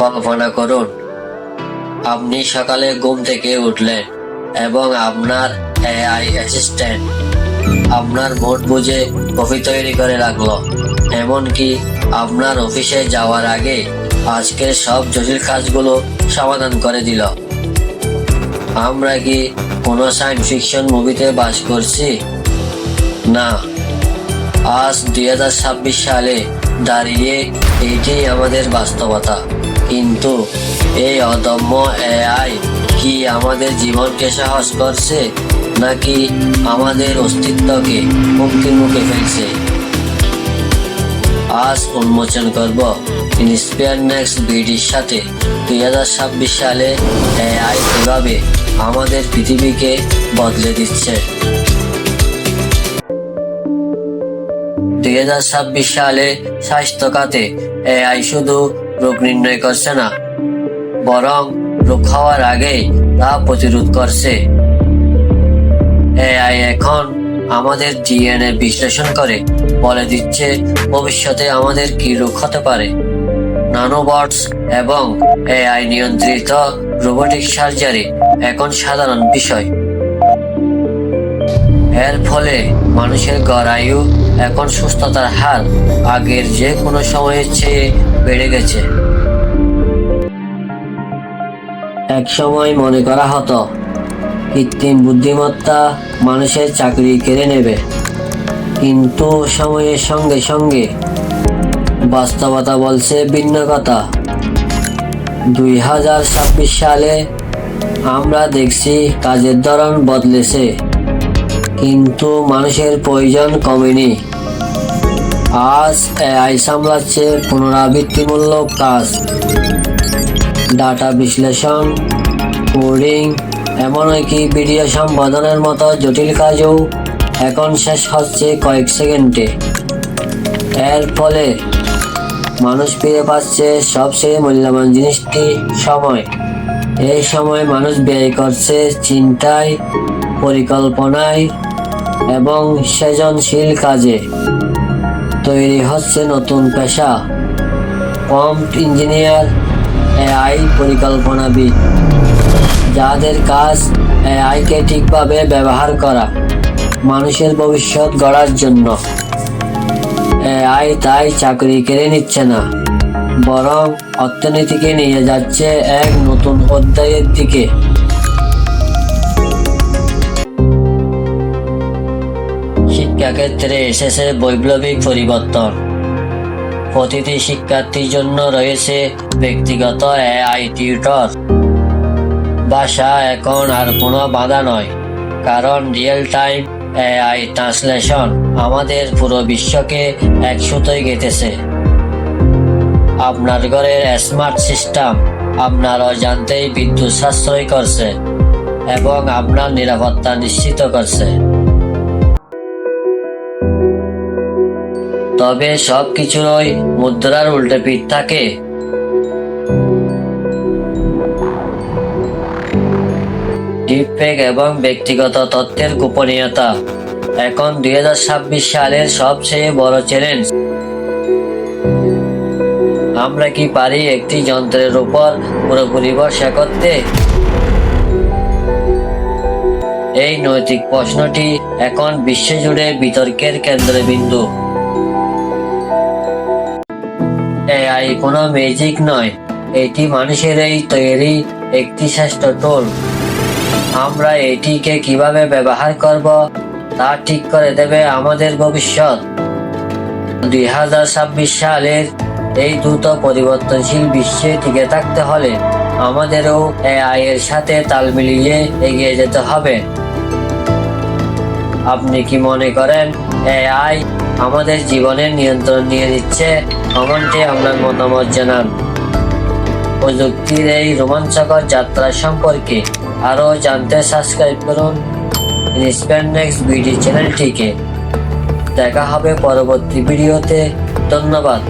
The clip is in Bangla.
কল্পনা করুন, আপনি সকালে ঘুম থেকে উঠলেন এবং আপনার এআই অ্যাসিস্ট্যান্ট আপনার মোট বুঝে কফি তৈরি করে রাখল। এমনকি আপনার অফিসে যাওয়ার আগে আজকের সব জটিল কাজগুলো সমাধান করে দিল। আমরা কি কোনো সায়েন্স ফিকশন মুভিতে বাস করছি? না। আজ দুই হাজার ছাব্বিশ সালে দাঁড়িয়ে এটি আমাদের বাস্তবতা। কিন্তু এই অদম্য এআই কি আমাদের জীবনকে সহজ করছে, নাকি আমাদের অস্তিত্বকে মুক্তির মুখে ফেলছে? আজ উন্মোচন করব ইন্সপায়ার নেক্সট বিডির সাথে। দুই হাজার ছাব্বিশ সালে এআই কীভাবে আমাদের পৃথিবীকে বদলে দিচ্ছে? দুই হাজার ছাব্বিশ সালে স্বাস্থ্য খাতে এআই শুধু রোগ নির্ণয় করছে না। বরং রোগ হওয়ার আগেই তা প্রতিরোধ করছে। এআই এখন আমাদের ডিএনএ বিশ্লেষণ করে, বলে দিচ্ছে ভবিষ্যতে আমাদের কি রোগ হতে পারে। নানোবটস এবং এআই নিয়ন্ত্রিত রোবোটিক সার্জারি এখন সাধারণ বিষয়। এর ফলে মানুষের গড় আয়ু এখন সুস্থতার হার আগের যে কোনো সময়ের চেয়ে বেড়ে গেছে। এক সময় মনে করা হতো, কৃত্রিম বুদ্ধিমত্তা মানুষের চাকরি কেড়ে নেবে। কিন্তু সময়ের সঙ্গে সঙ্গে বাস্তবতা বলছে ভিন্ন কথা। দুই হাজার ছাব্বিশ সালে আমরা দেখছি কাজের ধরন বদলেছে। কিন্তু মানুষের প্রয়োজন কমেনি। আজ এআই সামলাচ্ছে পুনরাবৃত্তিমূলক কাজ। ডাটা বিশ্লেষণ, কোডিং এমনকি ভিডিও সম্পাদনের মতো জটিল কাজও এখন শেষ হচ্ছে কয়েক সেকেন্ডে। এর ফলে মানুষ ফিরে পাচ্ছে সবচেয়ে মূল্যবান জিনিসটি সময়। এই সময় মানুষ ব্যয় করছে চিন্তায়, পরিকল্পনায় এবং সৃজনশীল কাজে তৈরি হচ্ছে নতুন পেশা। প্রম্পট ইঞ্জিনিয়ার এআই পরিকল্পনাবিদ, যাদের কাজ এআইকে ঠিকভাবে ব্যবহার করা, মানুষের ভবিষ্যৎ গড়ার জন্য। এআই তাই চাকরি কেড়ে নিচ্ছে না, বরং অর্থনীতিকে নিয়ে যাচ্ছে এক নতুন অধ্যায়ের দিকে। শিক্ষাক্ষেত্রে এসেছে বৈপ্লবিক পরিবর্তন। প্রতিটি শিক্ষার্থীর জন্য রয়েছে ব্যক্তিগত এআই টিউটর। ভাষা এখন আর কোনো বাধা নয়, কারণ রিয়েল টাইম এআই ট্রান্সলেশন আমাদের পুরো বিশ্বকে এক সুতোয় গেঁথেছে। আপনার ঘরের স্মার্ট সিস্টেম আপনার অজান্তেই বিদ্যুৎ সাশ্রয় করছে এবং আপনার নিরাপত্তা নিশ্চিত করছে। তবে সব কিছুরই মুদ্রার উল্টে পিঠ থাকে। এবং ব্যক্তিগত তথ্যের গোপনীয়তা। এখন দুই হাজার ছাব্বিশ সালের সবচেয়ে বড় চ্যালেঞ্জ আমরা কি পারি একটি যন্ত্রের উপর পুরোপুরি ভরসা করতে? এই নৈতিক প্রশ্নটি এখন বিশ্বজুড়ে বিতর্কের কেন্দ্রবিন্দু। এআই কোনো ম্যাজিক নয়। এটি মানুষের এই তৈরি একটি শ্রেষ্ঠ টোল আমরা এটিকে কীভাবে ব্যবহার করব, তা ঠিক করে দেবে আমাদের ভবিষ্যৎ। দুই হাজার ছাব্বিশ সালের এই দ্রুত পরিবর্তনশীল বিশ্বে টিকে থাকতে হলে আমাদেরও এআই এর সাথে তাল মিলিয়ে এগিয়ে যেতে হবে। আপনি কি মনে করেন এআই আমাদের জীবনের নিয়ন্ত্রণ নিয়ে নিচ্ছে কমেন্টে আপনার মতামত জানান। প্রযুক্তির এই রোমাঞ্চকর যাত্রা সম্পর্কে আরও জানতে সাবস্ক্রাইব করুন নেক্সট বিডি চ্যানেলটিকে দেখা হবে পরবর্তী ভিডিওতে। ধন্যবাদ।